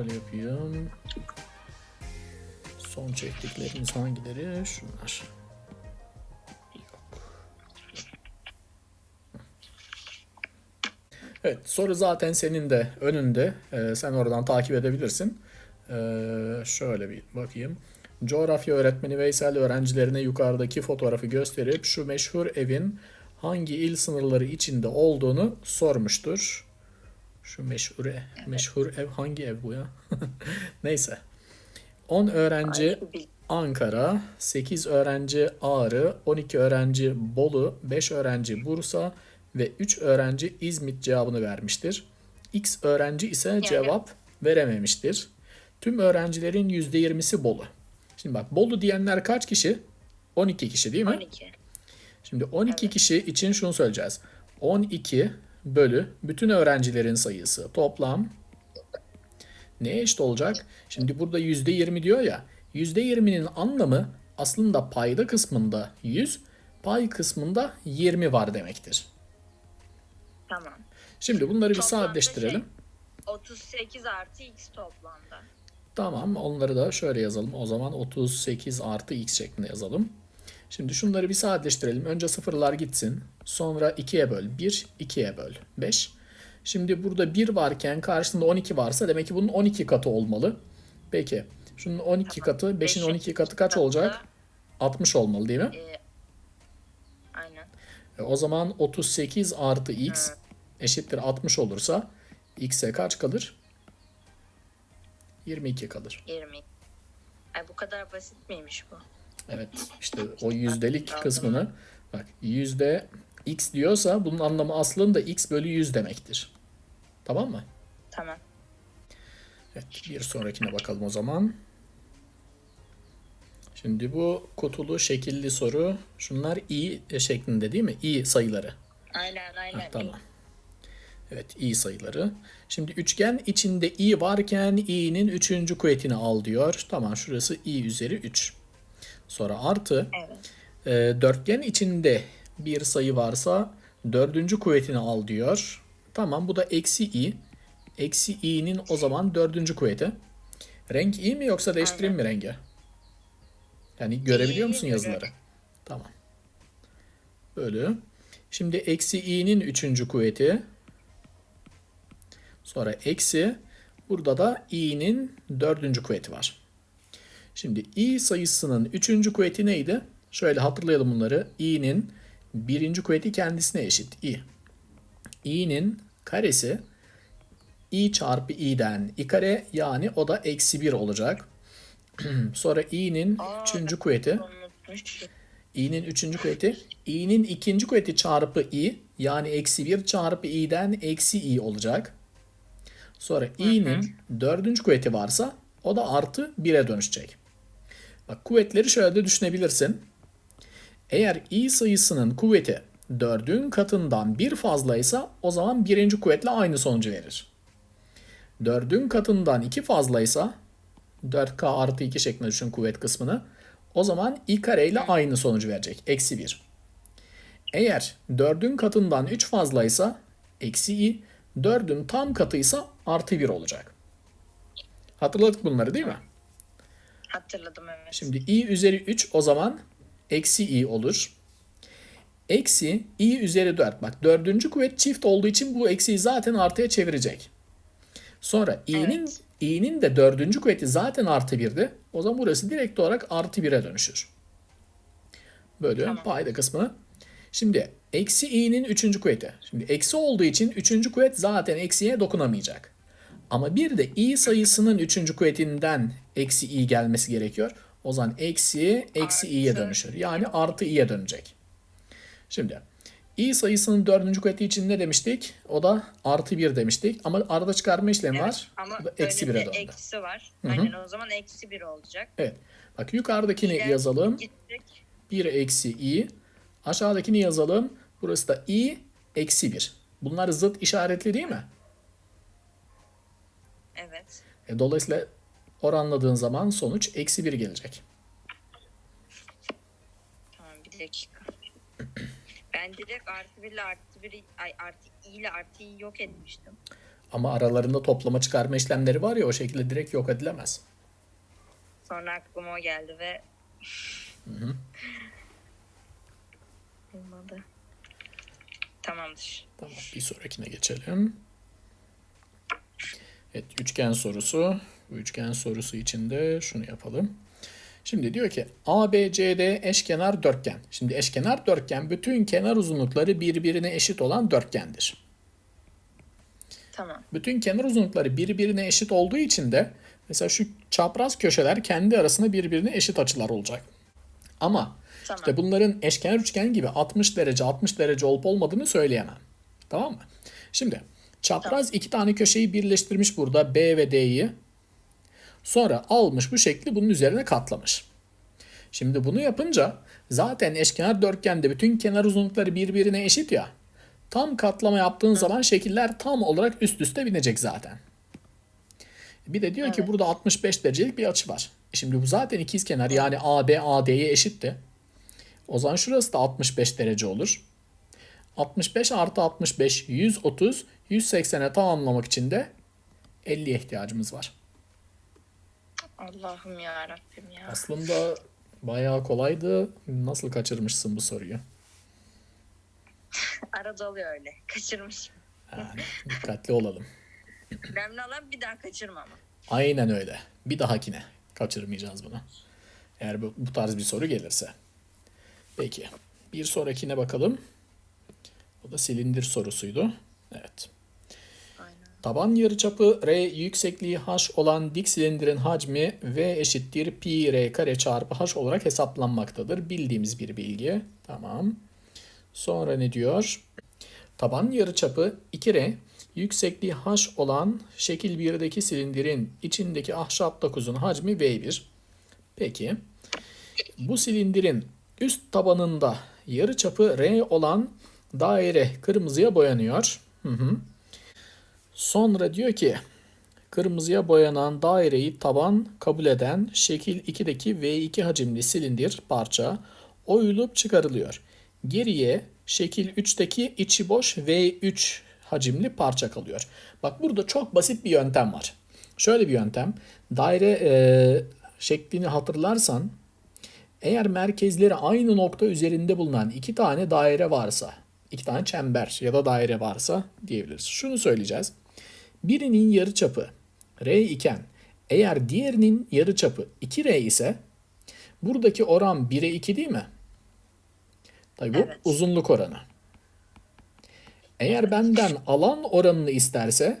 şöyle yapayım. Son çektiklerimiz hangileri? Şunlar. Evet soru zaten senin de önünde. Ee, sen oradan takip edebilirsin. Ee, şöyle bir bakayım. Coğrafya öğretmeni Veysel öğrencilerine yukarıdaki fotoğrafı gösterip şu meşhur evin hangi il sınırları içinde olduğunu sormuştur. Şu meşhur ev, meşhur ev hangi ev bu ya? Neyse. 10 öğrenci Ankara, 8 öğrenci Ağrı, 12 öğrenci Bolu, 5 öğrenci Bursa ve 3 öğrenci İzmit cevabını vermiştir. X öğrenci ise cevap verememiştir. Tüm öğrencilerin %20'si Bolu. Şimdi bak Bolu diyenler kaç kişi? 12 kişi değil mi? 12. Şimdi 12 kişi için şunu söyleyeceğiz. 12 bölü bütün öğrencilerin sayısı toplam neye eşit olacak? Şimdi burada %20 diyor ya. %20'nin anlamı aslında payda kısmında 100, pay kısmında 20 var demektir. Tamam. Şimdi bunları bir Toplamda sadeleştirelim. şey, 38 artı x toplamda. Tamam onları da şöyle yazalım. O zaman 38 artı x şeklinde yazalım. Şimdi şunları bir sadeleştirelim. Önce sıfırlar gitsin. Sonra 2'ye böl. 1, 2'ye böl. 5. Şimdi burada 1 varken karşısında 12 varsa demek ki bunun 12 katı olmalı. Peki. Şunun 12 katı, 5'in Beşin 12 katı kaç olacak? 60 olmalı değil mi? E, aynen. E, o zaman 38 artı x eşittir 60 olursa x'e kaç kalır? 22 kalır. 20. Ay bu kadar basit miymiş bu? Evet işte o yüzdelik kısmını bak yüzde x diyorsa bunun anlamı aslında x bölü 100 demektir. Tamam mı? Tamam. Evet bir sonrakine bakalım o zaman. Şimdi bu kutulu şekilli soru şunlar i şeklinde değil mi? i sayıları. Aynen aynen. Ha, tamam. Evet i sayıları. Şimdi üçgen içinde i varken i'nin üçüncü kuvvetini al diyor. Tamam şurası i üzeri 3. Sonra artı Evet. e, dörtgen içinde bir sayı varsa dördüncü kuvvetini al diyor. Tamam bu da eksi i. Eksi i'nin o zaman dördüncü kuvveti. Renk i mi yoksa değiştireyim mi rengi? Yani görebiliyor musun yazıları? Tamam. Bölü. Şimdi eksi i'nin üçüncü kuvveti. Sonra eksi. Burada da i'nin dördüncü kuvveti var. Şimdi i sayısının üçüncü kuvveti neydi? Şöyle hatırlayalım bunları. i'nin birinci kuvveti kendisine eşit. i. i'nin karesi i çarpı i'den i kare yani o da eksi 1 olacak. Sonra i'nin Aa, üçüncü kuvveti Unutmuşum. i'nin üçüncü kuvveti i'nin ikinci kuvveti çarpı i yani eksi 1 çarpı i'den eksi i olacak. Sonra i'nin dördüncü kuvveti varsa o da artı 1'e dönüşecek. Bak kuvvetleri şöyle de düşünebilirsin. Eğer i sayısının kuvveti 4'ün katından bir fazlaysa o zaman birinci kuvvetle aynı sonucu verir. 4'ün katından 2 fazlaysa 4k artı 2 şeklinde düşün kuvvet kısmını. O zaman i kare ile aynı sonucu verecek. Eksi 1. Eğer 4'ün katından 3 fazlaysa eksi i, 4'ün tam katıysa artı 1 olacak. Hatırladık bunları değil mi? Hatırladım evet. Şimdi i üzeri 3 o zaman eksi i olur. Eksi i üzeri 4. Bak dördüncü kuvvet çift olduğu için bu eksiyi zaten artıya çevirecek. Sonra i'nin Evet. i'nin de dördüncü kuvveti zaten artı 1'di. O zaman burası direkt olarak artı 1'e dönüşür. Böyle Tamam. payda kısmı. Şimdi eksi i'nin üçüncü kuvveti. Şimdi eksi olduğu için üçüncü kuvvet zaten eksiye dokunamayacak. Ama bir de i sayısının üçüncü kuvvetinden eksi i gelmesi gerekiyor. O zaman eksi eksi i'ye dönüşür. Yani artı i'ye dönecek. Şimdi i sayısının dördüncü kuvveti için ne demiştik? O da artı 1 demiştik. Ama arada çıkarma işlemi Evet, var. Ama Bu da eksi 1'e döndü. eksi var. Hı hı. Aynen o zaman eksi 1 olacak. Evet. Bak yukarıdakini İler yazalım. Gidecek. 1 eksi i. Aşağıdakini yazalım. Burası da i eksi 1. Bunlar zıt işaretli değil mi? Evet. E, dolayısıyla oranladığın zaman sonuç eksi 1 gelecek. Tamam bir dakika. Ben direkt artı 1 ile artı 1 ay artı i ile artı i yok etmiştim. Ama aralarında toplama çıkarma işlemleri var ya o şekilde direkt yok edilemez. Sonra aklıma o geldi ve olmadı. Tamamdır. Tamam bir sonrakine geçelim. Evet üçgen sorusu. Bu üçgen sorusu için de şunu yapalım. Şimdi diyor ki ABCD eşkenar dörtgen. Şimdi eşkenar dörtgen bütün kenar uzunlukları birbirine eşit olan dörtgendir. Tamam. Bütün kenar uzunlukları birbirine eşit olduğu için de mesela şu çapraz köşeler kendi arasında birbirine eşit açılar olacak. Ama Tamam. işte bunların eşkenar üçgen gibi 60 derece 60 derece olup olmadığını söyleyemem. Tamam mı? Şimdi çapraz iki tane köşeyi birleştirmiş burada B ve D'yi. Sonra almış bu şekli bunun üzerine katlamış. Şimdi bunu yapınca zaten eşkenar dörtgende bütün kenar uzunlukları birbirine eşit ya. Tam katlama yaptığın zaman şekiller tam olarak üst üste binecek zaten. Bir de diyor ki burada 65 derecelik bir açı var. E Şimdi bu zaten ikizkenar yani AB AD'ye eşitti. O zaman şurası da 65 derece olur. 65 artı 65 130 180'e tamamlamak için de 50'ye ihtiyacımız var. Allah'ım ya Rabbim ya. Aslında bayağı kolaydı. Nasıl kaçırmışsın bu soruyu? Arada oluyor öyle. Kaçırmışım. Yani dikkatli olalım. Önemli olan bir daha kaçırmama. Aynen öyle. Bir dahakine kaçırmayacağız bunu. Eğer bu, bu tarz bir soru gelirse. Peki. Bir sonrakine bakalım. O da silindir sorusuydu. Evet. Aynen. Taban yarıçapı R yüksekliği H olan dik silindirin hacmi V eşittir pi R kare çarpı H olarak hesaplanmaktadır. Bildiğimiz bir bilgi. Tamam. Sonra ne diyor? Taban yarıçapı 2R yüksekliği H olan şekil 1'deki silindirin içindeki ahşap dokuzun hacmi V1. Peki. Bu silindirin üst tabanında yarıçapı R olan daire kırmızıya boyanıyor. Hı hı. Sonra diyor ki kırmızıya boyanan daireyi taban kabul eden şekil 2'deki V2 hacimli silindir parça oyulup çıkarılıyor. Geriye şekil 3'teki içi boş V3 hacimli parça kalıyor. Bak burada çok basit bir yöntem var. Şöyle bir yöntem. Daire e, şeklini hatırlarsan eğer merkezleri aynı nokta üzerinde bulunan iki tane daire varsa, iki tane çember ya da daire varsa diyebiliriz. Şunu söyleyeceğiz. Birinin yarıçapı R iken eğer diğerinin yarıçapı 2R ise buradaki oran 1'e 2 değil mi? Tabii bu Evet. uzunluk oranı. Eğer benden alan oranını isterse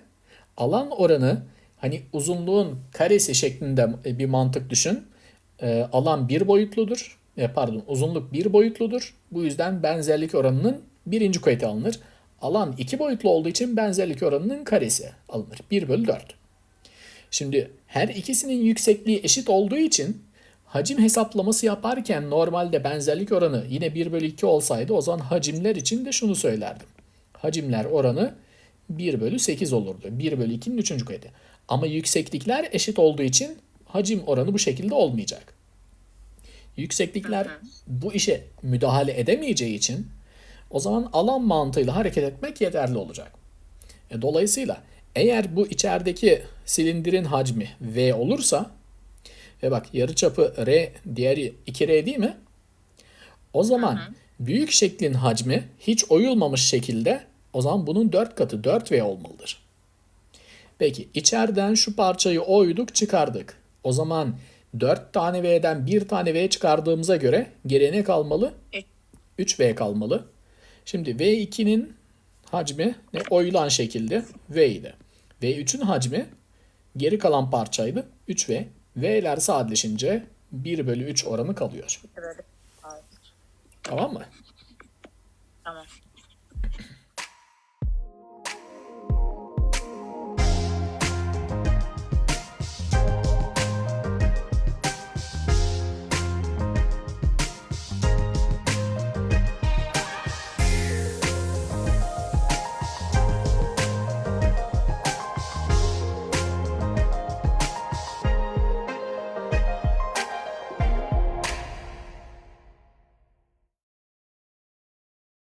alan oranı hani uzunluğun karesi şeklinde bir mantık düşün. Ee, alan bir boyutludur. E, pardon uzunluk bir boyutludur. Bu yüzden benzerlik oranının birinci kuvveti alınır. Alan iki boyutlu olduğu için benzerlik oranının karesi alınır. 1 bölü 4. Şimdi her ikisinin yüksekliği eşit olduğu için hacim hesaplaması yaparken normalde benzerlik oranı yine 1 bölü 2 olsaydı o zaman hacimler için de şunu söylerdim. Hacimler oranı 1 bölü 8 olurdu. 1 bölü 2'nin 3. kuvveti. Ama yükseklikler eşit olduğu için hacim oranı bu şekilde olmayacak. Yükseklikler bu işe müdahale edemeyeceği için o zaman alan mantığıyla hareket etmek yeterli olacak. E, dolayısıyla eğer bu içerideki silindirin hacmi V olursa ve bak yarıçapı R diğeri 2R değil mi? O zaman büyük şeklin hacmi hiç oyulmamış şekilde o zaman bunun 4 katı 4V olmalıdır. Peki içeriden şu parçayı oyduk çıkardık. O zaman 4 tane V'den 1 tane V çıkardığımıza göre geriye ne kalmalı? Üç. 3V kalmalı. Şimdi V2'nin hacmi ne? Oyulan şekilde V idi. V3'ün hacmi geri kalan parçaydı 3V. V'ler sadeleşince 1 bölü 3 oranı kalıyor. Tamam mı? Tamam.